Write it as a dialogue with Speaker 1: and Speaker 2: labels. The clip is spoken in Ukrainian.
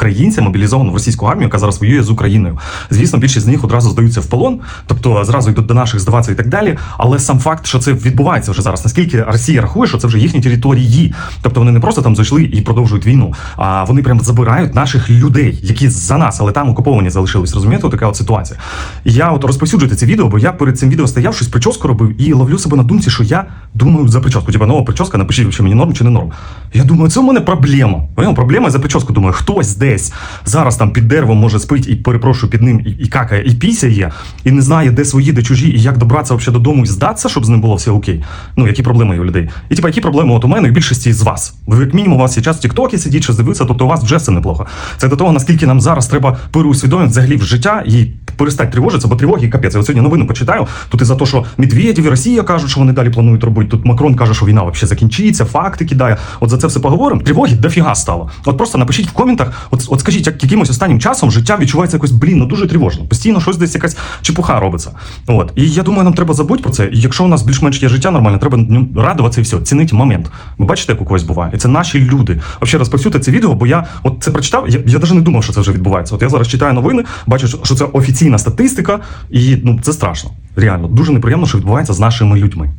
Speaker 1: українця мобілізовано в російську армію, яка зараз воює з Україною. Звісно, більшість з них одразу здаються в полон, тобто зразу йдуть до наших здаватися і так далі. Але сам факт, що це відбувається вже зараз, наскільки Росія рахує, що це вже їхні території, тобто вони не просто там зайшли і продовжують війну, а вони прямо забирають наших людей, які за нас, але там окуповані залишились. Розумієте, така от ситуація. Я от розповсюджую це відео, бо я перед цим відео стояв, щось прическу робив і ловлю себе на думці, що я думаю за прическу. Типа нова прическа, напишіть, чи мені норм чи не норм. Я думаю, це у мене проблема. Проблема за прическу. Думаю, хтось десь зараз там під деревом може спить і перепрошую під ним і, і какає, і пісяє, і не знає, де свої, де чужі, і як добратися взагалі додому і здатися, щоб з ним було все окей. Ну, які проблеми у людей. І типа, які проблеми от у мене і більшості з вас. Ви як мінімум у вас є час в Тіктокі сидіть, що дивитися, тобто у вас вже все неплохо. Це до того, наскільки нам зараз треба переусвідомити взагалі в життя і перестати тривожитися, бо тривоги капець. Я сьогодні новину почитаю. Тут і за те, що Медведєв і Росія кажуть, що вони далі планують робити. Тут Макрон каже, що війна взагалі закінчиться, факти кидає. От за це все поговоримо. Тривоги дофіга стало. От просто напишіть в коментах, от, от скажіть, як якимось останнім часом життя відчувається якось, блін, ну дуже тривожно. Постійно щось десь якась чепуха робиться. От. І я думаю, нам треба забути про це. І якщо у нас більш-менш є життя нормальне, треба радуватися і все, цінити момент. Ви бачите, як у когось буває. І це наші люди. Взагалі розповсюдьте це відео, бо я от це прочитав. Я, я навіть не думав, що це вже відбувається. От я зараз читаю новини, бачу, що- це офіційна статистика, і ну це страшно. Реально, дуже неприємно, що відбувається з нашими людьми.